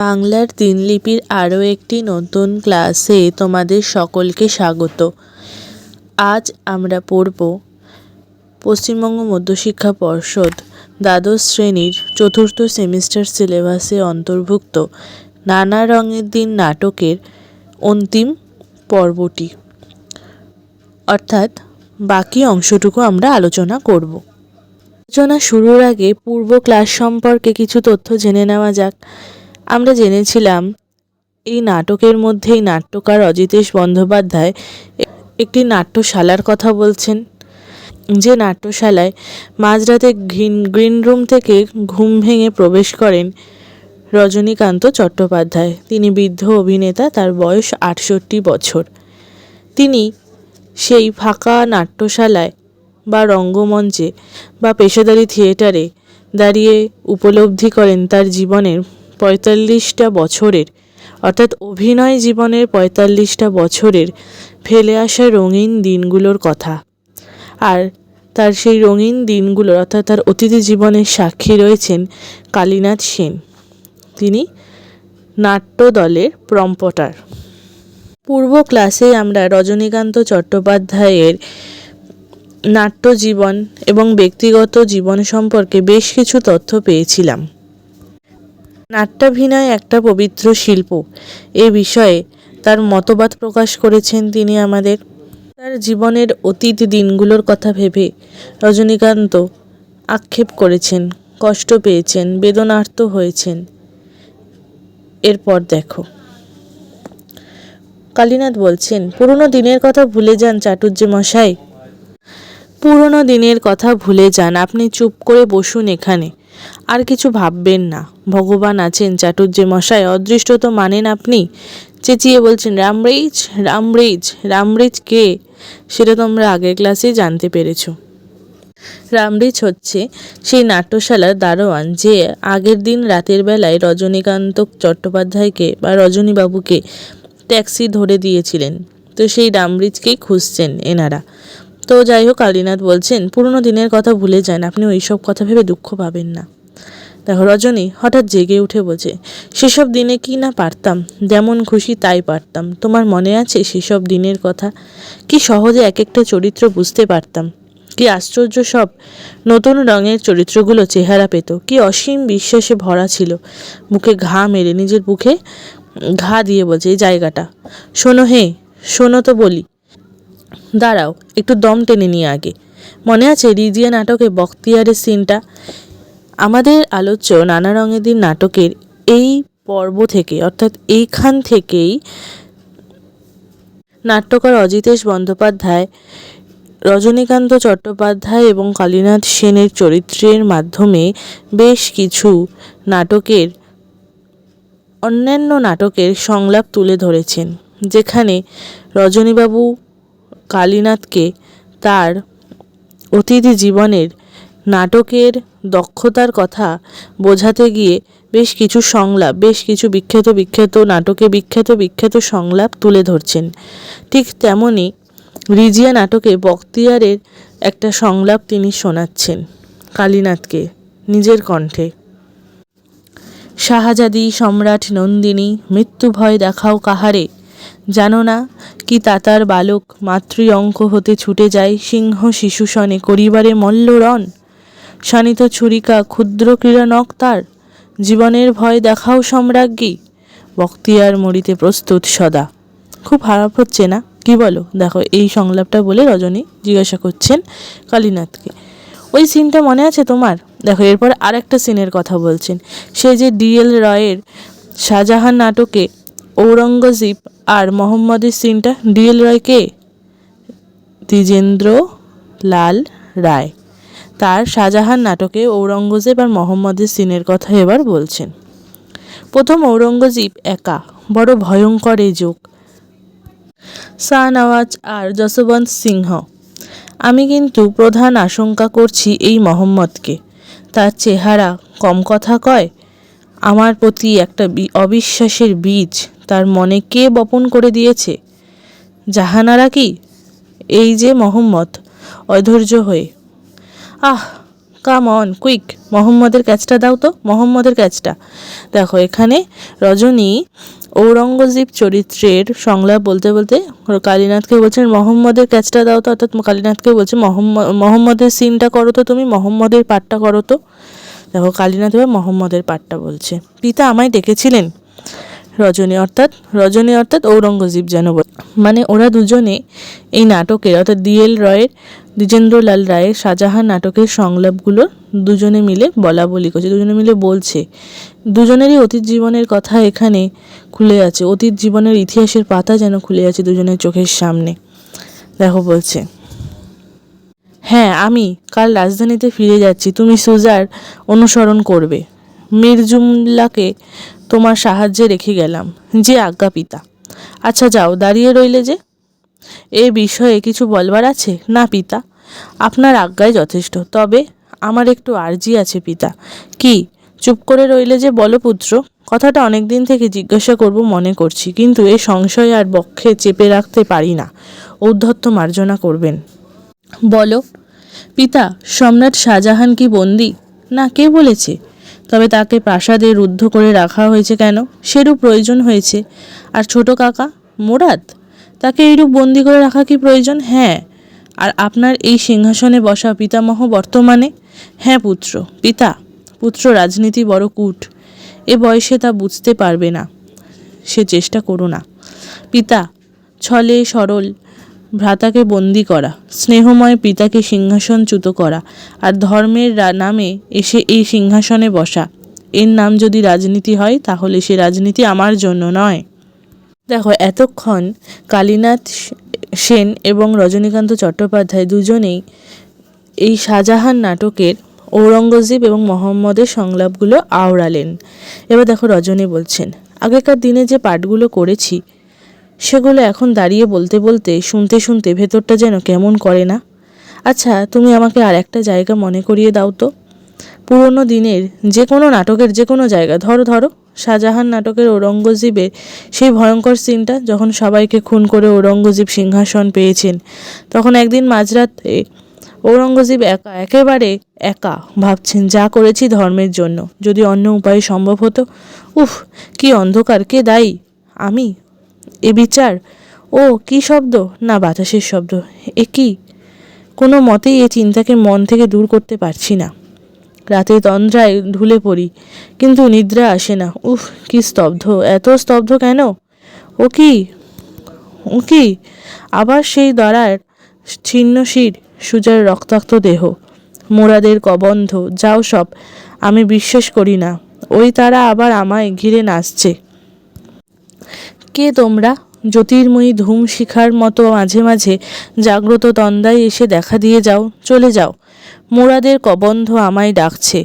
বাংলার দিনলিপির আরও একটি নতুন ক্লাসে তোমাদের সকলকে স্বাগত। আজ আমরা পড়ব পশ্চিমবঙ্গ মধ্যশিক্ষা পর্ষদ দ্বাদশ শ্রেণির চতুর্থ সেমিস্টার সিলেবাসে অন্তর্ভুক্ত নানা রঙের দিন নাটকের অন্তিম পর্বটি। অর্থাৎ বাকি অংশটুকু আমরা আলোচনা করব। আলোচনা শুরুর আগে পূর্ব ক্লাস সম্পর্কে কিছু তথ্য জেনে নেওয়া যাক। আমরা জেনেছিলাম, এই নাটকের মধ্যেই নাট্যকার অজিতেশ বন্দ্যোপাধ্যায় একটি নাট্যশালার কথা বলছেন। যে নাট্যশালায় মাঝরাতে গ্রিন গ্রিন রুম থেকে ঘুম ভেঙে প্রবেশ করেন রজনীকান্ত চট্টোপাধ্যায়। তিনি বৃদ্ধ অভিনেতা, তার বয়স আটষট্টি বছর। তিনি সেই ফাঁকা নাট্যশালায় বা রঙ্গমঞ্চে বা পেশাদারি থিয়েটারে দাঁড়িয়ে উপলব্ধি করেন তার জীবনের পঁয়তাল্লিশটা বছরের, অর্থাৎ অভিনয় জীবনের পঁয়তাল্লিশটা বছরের ফেলে আসা রঙিন দিনগুলোর কথা। আর তার সেই রঙিন দিনগুলোর, অর্থাৎ তার অতিথি জীবনের সাক্ষী রয়েছেন কালীনাথ সেন। তিনি নাট্য দলের প্রম্পটার। পূর্ব ক্লাসে আমরা রজনীকান্ত চট্টোপাধ্যায়ের নাট্য জীবন এবং ব্যক্তিগত জীবন সম্পর্কে বেশ কিছু তথ্য পেয়েছিলাম। নাট্যাভিনয় একটা পবিত্র শিল্প। এ বিষয়ে তার মতবাদ প্রকাশ করেছেন তিনি আমাদের। তার জীবনের অতীত দিনগুলোর কথা ভেবে রজনীকান্ত আক্ষেপ করেছেন, কষ্ট পেয়েছেন, বেদনার্ত হয়েছেন। এরপর দেখো। কালীনাথ বলছেন, পুরনো দিনের কথা ভুলে যান চাটুর্য মশাই। পুরনো দিনের কথা ভুলে যান। আপনি চুপ করে বসুন এখানে। আর কিছু ভাববেন না। ভগবান আছেন চাটুর্য মশায়, অদৃষ্ট তো মানেন আপনি। চেঁচিয়ে বলছেন রামরিচ রামরেজ রামরেজ কে? সেটা তোমরা আগের ক্লাসেই জানতে পেরেছ। রামরিচ হচ্ছে সেই নাট্যশালার দারোয়ান যে আগের দিন রাতের বেলায় রজনীকান্ত চট্টোপাধ্যায়কে বা রজনীবাবুকে ট্যাক্সি ধরে দিয়েছিলেন। তো সেই রামরিচকেই খুঁজছেন এনারা। তো যাই হোক কালীনাথ বলছেন, পুরনো দিনের কথা ভুলে যান, আপনি ওইসব কথা ভেবে দুঃখ পাবেন না। দেখো, রজনী হঠাৎ জেগে উঠে বলছে, সেসব দিনে কি না পারতাম, যেমন খুশি তাই পারতাম। তোমার মনে আছে সেসব দিনের কথা? কি সহজে এক একটা চরিত্র বুঝতে পারতাম? কি আশ্চর্য সব নতুন রঙের চরিত্রগুলো চেহারা পেত। কি অসীম বিশ্বাসে ভরা ছিল। বুকে ঘা মেরে নিজের বুকে ঘা দিয়ে বলছে, এই জায়গাটা। শোনো, হে, শোনো তো বলি। দাঁড়াও, একটু দম টেনে নিয়ে আগে। মনে আছে রিজিয়া নাটকে বক্তিয়ারের সিনটা? আমাদের আলোচ্য নানা রঙের দিন নাটকের এই পর্ব থেকে, অর্থাৎ এইখান থেকেই নাট্যকার অজিতেশ বন্দ্যোপাধ্যায়, রজনীকান্ত চট্টোপাধ্যায় এবং কালীনাথ সেনের চরিত্রের মাধ্যমে বেশ কিছু নাটকের, অন্যান্য নাটকের সংলাপ তুলে ধরেছেন, যেখানে রজনীবাবু কালীনাথকে তার অতীত জীবনের নাটকের দক্ষতার কথা বোঝাতে গিয়ে বেশ কিছু সংলাপ, বেশ কিছু বিখ্যাত বিখ্যাত নাটকে বিখ্যাত বিখ্যাত সংলাপ তুলে ধরছেন। ঠিক তেমনই রিজিয়া নাটকে বক্তিয়ারের একটা সংলাপ তিনি শোনাচ্ছেন কালীনাথকে নিজের কণ্ঠে। শাহজাদি সম্রাট নন্দিনী, মৃত্যু ভয় দেখাও কাহারে? জানো না কি তাতার বালক মাতৃ অঙ্ক হতে ছুটে যায় সিংহ শিশু শনে করিবারে মল্লরণ শানিত ছুরিকা ক্ষুদ্র ক্রীড়া নখ তার। জীবনের ভয় দেখাও সম্রাজ্ঞী, বক্তিয়ার মরিতে প্রস্তুত সদা। খুব খারাপ হচ্ছে না? কি বলো? দেখো, এই সংলাপটা বলে রজনী জিজ্ঞাসা করছেন কালীনাথকে। ওই সিনটা মনে আছে তোমার? দেখো, এরপর আরেকটা সিনের কথা বলছেন। সে যে ডিএল রয়ের শাহজাহান নাটকে ঔরঙ্গজীব আর মোহাম্মদের সিনটা ডিএল রয় কে? দ্বিজেন্দ্র লাল রায়। তার শাহজাহান নাটকে ঔরঙ্গজেব আর মোহাম্মদের সিনের কথা এবার বলছেন। প্রথম ঔরঙ্গজীব একা, বড় ভয়ঙ্কর এ যোগ। শাহনওয়াজ আর যশবন্ত সিংহ। আমি কিন্তু প্রধান আশঙ্কা করছি এই মোহাম্মদকে। তার চেহারা কম কথা কয়, আমার প্রতি একটা অবিশ্বাসের বীজ তার মনে কে বপন করে দিয়েছে? জাহানারা কি? এই যে মোহাম্মদ, অধৈর্য হয়ে। আহ কাম অন কুইক মোহাম্মদের ক্যাচটা দাও তো, মোহাম্মদের ক্যাচটা দেখো, এখানে রজনী ঔরঙ্গজীব চরিত্রের সংলাপ বলতে বলতে কালীনাথকে বলছেন, মোহাম্মদের ক্যাচটা দাও তো, অর্থাৎ কালীনাথকে বলছে, মোহাম্মদ, মোহাম্মদের সিনটা করো তো তুমি, মোহাম্মদের পাঠটা করো তো। দেখো, কালীনাথ এবার মোহাম্মদের পাঠটা বলছে। পিতা আমায় ডেকেছিলেন। রজনী অর্থাৎ রজনী অর্থাৎ ঔরঙ্গজীব যেন মানে ওরা দুজনে এই নাটকের, অর্থাৎ ডিএল রয়ের, দ্বিজেন্দ্রলাল রায়ের শাহজাহান নাটকের সংলাপগুলো দুজনে মিলে বলা বলি করছে, দুজনে মিলে বলছে। দুজনেরই অতীত জীবনের কথা এখানে খুলে আছে, অতীত জীবনের ইতিহাসের পাতা যেন খুলে আছে দুজনের চোখের সামনে। দেখো বলছে হ্যাঁ আমি কাল রাজধানীতে ফিরে যাচ্ছি, তুমি সুজার অনুসরণ করবে। মির্জুমলাকে তোমার সাহায্যে রেখে গেলাম, যে আজ্ঞা পিতা। আচ্ছা যাও, দাঁড়িয়ে রইলে যে। এ বিষয়ে কিছু বলবার আছে? না পিতা, আপনার আজ্ঞায় যথেষ্ট। তবে আমার একটু আর্জি আছে পিতা। কি, চুপ করে রইলে যে বলো পুত্র? কথাটা অনেক দিন থেকে জিজ্ঞাসা করব, মনে করছি। কিন্তু এ সংশয় আর বক্ষে চেপে রাখতে পারি না। ঔদ্ধত্য মার্জনা করবেন। বলো, পিতা, সম্রাট শাহজাহান কি বন্দি? না, কে বলেছে? তবে তাকে প্রাসাদে রুদ্ধ করে রাখা হয়েছে কেন? সেরূপ প্রয়োজন হয়েছে। আর ছোট কাকা, মোরাদ, তাকে এইরূপ বন্দি করে রাখা কি প্রয়োজন? হ্যাঁ। আর আপনার এই সিংহাসনে বসা পিতামহ বর্তমানে? হ্যাঁ পুত্র, পিতা, পুত্র রাজনীতি বড় কূট। এ বয়সে তা বুঝতে পারবে না। সে চেষ্টা করো না। পিতা, ছলে সরল ভ্রাতাকে বন্দি করা, স্নেহময় পিতাকে সিংহাসনচ্যুত করা, আর ধর্মের নামে এসে এই সিংহাসনে বসা। এর নাম যদি রাজনীতি হয়, তাহলে সে রাজনীতি আমার জন্য নয়। দেখো, এতক্ষণ কালীনাথ সেন এবং রজনীকান্ত চট্টোপাধ্যায় দুজনেই এই শাহজাহান নাটকের ঔরঙ্গজেব এবং মোহাম্মদের সংলাপগুলো আওড়ালেন। এবার দেখো রজনী বলছেন, আগেকার দিনে যে পাঠগুলো করেছি সেগুলো এখন দাঁড়িয়ে বলতে বলতে, শুনতে শুনতে ভেতরটা যেন কেমন করে না। আচ্ছা তুমি আমাকে আর একটা জায়গা মনে করিয়ে দাও তো। পুরোনো দিনের যে কোনো নাটকের যে কোনো জায়গা, ধরো ধরো, শাহজাহান নাটকের ঔরঙ্গজেবের সেই ভয়ঙ্কর সিনটা যখন সবাইকে খুন করে ঔরঙ্গজেব সিংহাসন পেয়েছেন, তখন একদিন মাঝরাতে ঔরঙ্গজেব একা, একেবারে একা ভাবছেন, যা করেছি ধর্মের জন্য, যদি অন্য উপায়ে সম্ভব হতো? উফ, কি অন্ধকার, কে দায়ী? আমি? এ বিচার? ও, কি শব্দ? না, বাতাসের শব্দ। এ কি? কোনো মতেই এ চিন্তাকে মন থেকে দূর করতে পারছি না। রাতে তন্দ্রায় ঢুলে পড়ি, কিন্তু নিদ্রা আসে না। উফ, কি স্তব্ধ। এত স্তব্ধ কেন? ও কি? ও কি? আবার সেই দরার ছিন্ন শির, সুজার রক্তাক্ত দেহ। মোরাদের কবন্ধ, যাও সব, আমি বিশ্বাস করি না। ওই তারা আবার আমায় ঘিরে নাচছে। কে তোমরা? জ্যোতির্ময়ী ধূম শিখার মতো মাঝে মাঝে জাগ্রত তন্দায় এসে দেখা দিয়ে যাও, চলে যাও। মোরাদের কবন্ধ আমায় ডাকছে।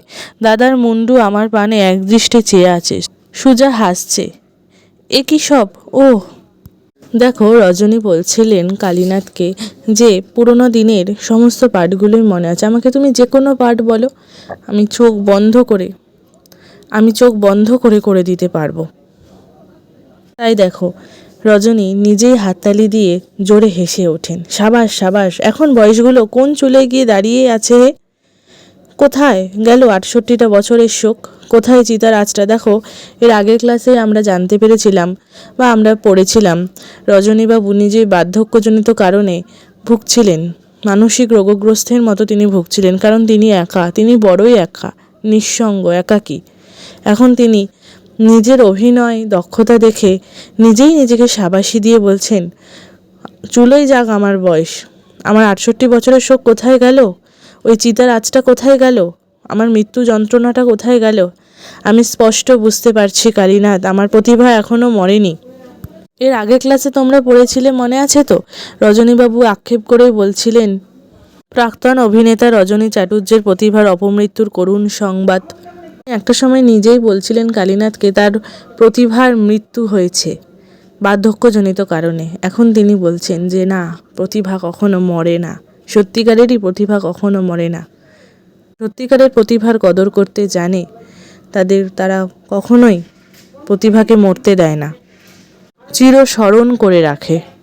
দাদার মুন্ডু আমার পানে একদৃষ্টে চেয়ে আছে। সুজা হাসছে। এ কি সব? ও দেখো, রজনী বলছিলেন কালীনাথকে যে, পুরোনো দিনের সমস্ত পাঠগুলোই মনে আছে। আমাকে তুমি যে কোনো পাঠ বলো। আমি চোখ বন্ধ করে, আমি চোখ বন্ধ করে করে দিতে পারব। তাই দেখো, রজনী নিজেই হাততালি দিয়ে জোরে হেসে ওঠেন। সাবাস সাবাস, এখন বয়সগুলো কোন চুলে গিয়ে দাঁড়িয়ে আছে কোথায় গেল আটষট্টিটা বছরের শোক? কোথায় চিতার আঁচটা? দেখো, এর আগের ক্লাসে আমরা জানতে পেরেছিলাম বা আমরা পড়েছিলাম, রজনীবাবু নিজে বার্ধক্যজনিত কারণে ভুগছিলেন। মানসিক রোগগ্রস্তের মতো তিনি ভুগছিলেন, কারণ তিনি একা, তিনি বড়ই একা, নিঃসঙ্গ, একাকী। এখন তিনি নিজের অভিনয়, দক্ষতা দেখে নিজেই নিজেকে সাবাসি দিয়ে বলছেন, চুলোই যাক আমার বয়স। আমার আটষট্টি বছরের শোক কোথায় গেল? ওই চিতার আঁচটা কোথায় গেল? আমার মৃত্যু যন্ত্রণাটা কোথায় গেল? আমি স্পষ্ট বুঝতে পারছি, কালীনাথ, আমার প্রতিভা এখনও মরেনি। এর আগে ক্লাসে তোমরা পড়েছিলে, মনে আছে তো? রজনীবাবু আক্ষেপ করে বলছিলেন, প্রাক্তন অভিনেতা রজনী চাটুর্যের প্রতিভার অপমৃত্যুর করুণ সংবাদ একটা সময় নিজেই বলছিলেন কালীনাথকে, তার প্রতিভার মৃত্যু হয়েছে বার্ধক্যজনিত কারণে। এখন তিনি বলছেন যে, না, প্রতিভা কখনো মরে না। সত্যিকারেরই প্রতিভা কখনো মরে না। সত্যিকারের প্রতিভার কদর করতে জানে তাদের তারা কখনোই প্রতিভাকে মরতে দেয় না। চিরস্মরণ করে রাখে।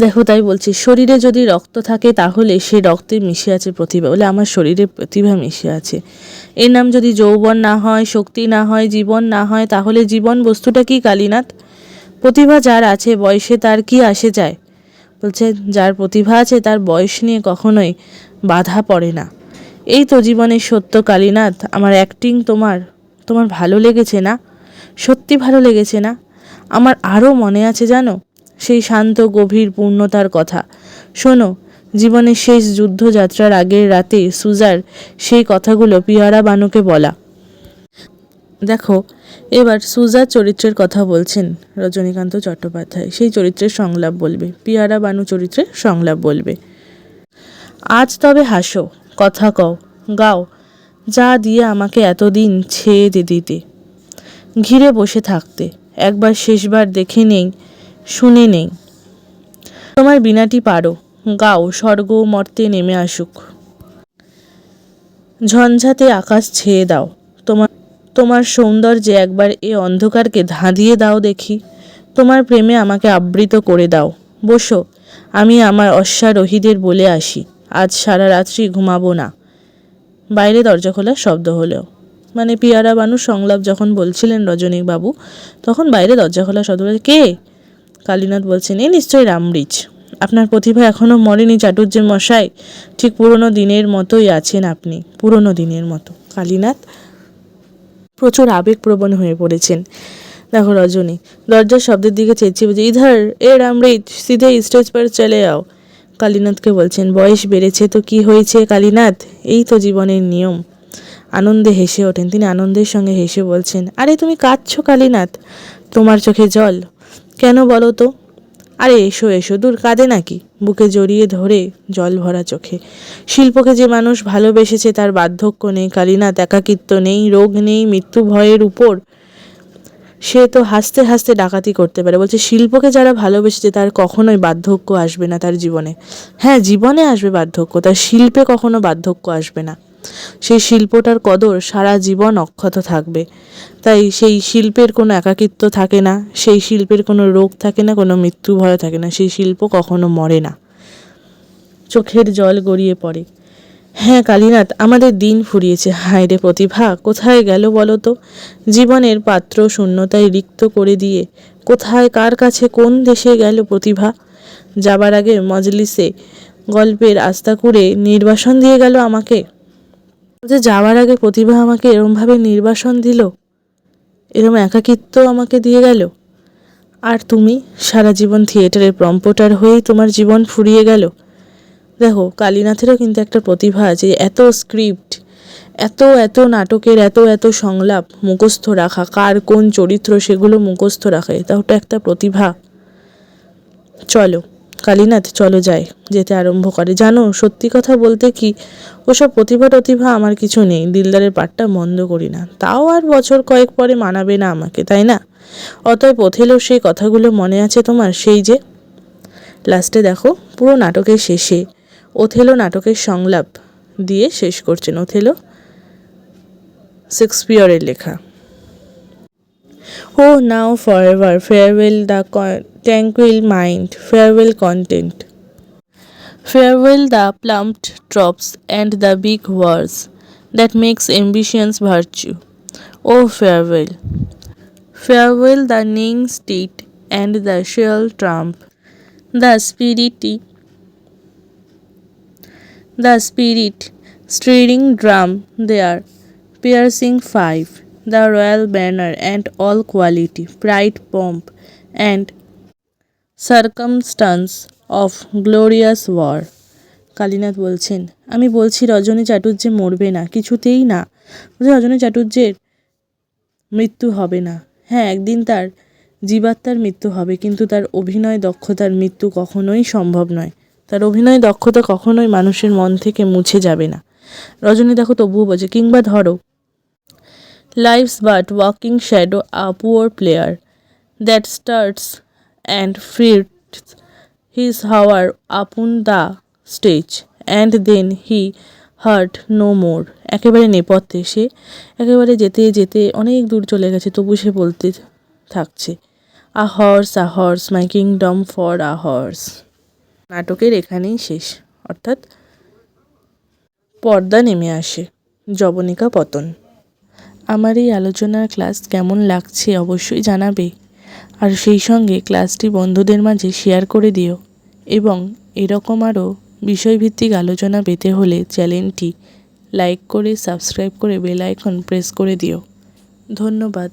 দেখো, তাই বলছি, শরীরে যদি রক্ত থাকে তাহলে সেই রক্তে মিশে আছে প্রতিভা, বলে আমার শরীরে প্রতিভা মিশে আছে। এর নাম যদি যৌবন না হয়, শক্তি না হয়, জীবন না হয়, তাহলে জীবন বস্তুটা কি কালীনাথ? প্রতিভা যার আছে, বয়সে তার কি আসে যায়? বলছে, যার প্রতিভা আছে তার বয়স নিয়ে কখনোই বাধা পড়ে না। এই তো জীবনের সত্য কালীনাথ, আমার অ্যাক্টিং তোমার তোমার ভালো লেগেছে না? সত্যি ভালো লেগেছে না? আমার আরও মনে আছে জানো? সেই শান্ত, গভীর, পূর্ণতার কথা। শোনো, জীবনের শেষ যুদ্ধযাত্রার আগের রাতে সুজার সেই কথাগুলো পিয়ারা বানুকে বলা। দেখো, এবার সুজার চরিত্রের কথা বলছেন রজনীকান্ত চট্টোপাধ্যায়। সেই চরিত্রের সংলাপ বলবে। পিয়ারা বানু চরিত্রের সংলাপ বলবে। আজ তবে হাসো, কথা কও, গাও, যা দিয়ে আমাকে এতদিন ছেয়ে দিতে। ঘিরে বসে থাকতে, একবার শেষবার দেখে নেই শুনে নেই। তোমার বিনাটি পারো। গাও, স্বর্গ মর্তে নেমে আসুক। ঝঞ্ঝাতে আকাশ ছেয়ে দাও। তোমার তোমার সৌন্দর্যে একবার এ অন্ধকারকে ধাঁধিয়ে দাও দেখি। তোমার প্রেমে আমাকে আবৃত করে দাও। বসো, আমি আমার অশ্বারোহীদের বলে আসি। আজ সারা রাত্রি ঘুমাবো না। বাইরে দরজা খোলার শব্দ হলেও। মানে পিয়ারা বানু সংলাপ যখন বলছিলেন রজনীবাবু, তখন বাইরে দরজা খোলা শব্দ কে? কালীনাথ বলছেন এই নিশ্চয়ই রামরিচ আপনার প্রতিভা এখনও মরেনি চাটুর্যের মশাই। ঠিক পুরনো দিনের মতোই আছেন আপনি, পুরনো দিনের মতো। কালীনাথ প্রচুর আবেগপ্রবণ হয়ে পড়েছেন। দেখো রজনী, দরজার শব্দের দিকে চেঁচিয়ে বলছে, ইধার, এ রামরিচ সিধে স্টেজ পর চলে যাও কালীনাথকে বলছেন, বয়স বেড়েছে তো কি হয়েছে কালীনাথ? এই তো জীবনের নিয়ম। আনন্দে হেসে ওঠেন। তিনি আনন্দের সঙ্গে হেসে বলছেন, আরে তুমি কাঁদছো কালীনাথ। তোমার চোখে জল কেন বলো তো? আরে এসো এসো, দূর কাঁদে নাকি? বুকে জড়িয়ে ধরে জল ভরা চোখে। শিল্পকে যে মানুষ ভালোবেসেছে তার বার্ধক্য নেই, কালীনাথ একাকিত্ব নেই, রোগ নেই, মৃত্যু ভয়ের উপর সে তো হাসতে হাসতে ডাকাতি করতে পারে। বলছে, শিল্পকে যারা ভালোবেসেছে তার কখনোই বার্ধক্য আসবে না তার জীবনে। হ্যাঁ জীবনে আসবে বার্ধক্য, তার শিল্পে কখনো বার্ধক্য আসবে না। সেই শিল্পটার কদর সারা জীবন অক্ষত থাকবে। তাই সেই শিল্পের কোনো একাকিত্ব থাকে না, সেই শিল্পের কোনো রোগ থাকে না, কোনো মৃত্যু ভয় থাকে না, সেই শিল্প কখনো মরে না। চোখের জল গড়িয়ে পড়ে। হ্যাঁ কালীনাথ, আমাদের দিন ফুরিয়েছে। হায় রে প্রতিভা, কোথায় গেল বলো তো? জীবনের পাত্র শূন্যতায় রিক্ত করে দিয়ে কোথায়, কার কাছে, কোন দেশে গেল প্রতিভা? যাবার আগে মজলিসে গল্পের আস্তা করে নির্বাসন দিয়ে গেল আমাকে। যে যাওয়ার আগে প্রতিভা আমাকে এরমভাবে নির্বাসন দিল, এরম একাকিত্ব আমাকে দিয়ে গেল। আর তুমি সারা জীবন থিয়েটারের প্রম্পটার হয়েই তোমার জীবন ফুরিয়ে গেল। দেখো, কালীনাথেরও কিন্তু একটা প্রতিভা আছে, এত স্ক্রিপ্ট, এত এত নাটকের, এত এত সংলাপ মুখস্থ রাখা, কার কোন চরিত্র সেগুলো মুখস্থ রাখা এটা ওটা একটা প্রতিভা। চলো কালীনাথ চলো যাই, যেতে আরম্ভ করে। জানো, সত্যি কথা বলতে কি, ওসব প্রতিভা টতিভা আমার কিছু নেই, দিলদারের পাটটা মন্দ করি না। তাও আর বছর কয়েক পরে মানাবে না আমাকে, তাই না? অতএব ওথেলো সেই কথাগুলো মনে আছে তোমার, সেই যে? লাস্টে দেখো, পুরো নাটকের শেষে ওথেলো নাটকের সংলাপ দিয়ে শেষ করছেন। ওথেলো শেক্সপিয়রের লেখা। Oh, now forever, farewell the tranquil mind, farewell content. Farewell the plumped drops and the big words that makes ambition's virtue. Oh, farewell. Farewell the neighing state and the shell trump, the spirit the spirit, stirring drum there, piercing five the royal banner and all quality, pride, pomp, and circumstance of glorious war. Kalinath বলছেন আমি বলছি রজনী চাটুর্যে মরবে না কিছুতেই না। বলছি রজনী চাটুর্যের মৃত্যু হবে না। হ্যাঁ একদিন তার জীবাত্মার মৃত্যু হবে কিন্তু তার অভিনয় দক্ষতার মৃত্যু কখনোই সম্ভব নয়। তার অভিনয় দক্ষতা কখনোই মানুষের মন থেকে মুছে যাবে না। রজনী দেখো তবুও বলছে কিংবা ধরো life's but walking shadow a poor player that struts and fits his hour upon the stage, and then he heard no more একেবারে নেপথ্যে সে একেবারে যেতে যেতে অনেক দূর চলে গেছে, তবু সে বলতে থাকছে a horse a horse my kingdom for a horse নাটকের এখানেই শেষ, অর্থাৎ পর্দা নেমে আসে জবনিকা পতন। আমার এই আলোচনার ক্লাস কেমন লাগছে অবশ্যই জানাবে। আর সেই সঙ্গে ক্লাসটি বন্ধুদের মাঝে শেয়ার করে দিও এবং এরকম আরও বিষয়ভিত্তিক আলোচনা পেতে হলে চ্যানেলটি লাইক করে সাবস্ক্রাইব করে বেল আইকন প্রেস করে দিও। ধন্যবাদ।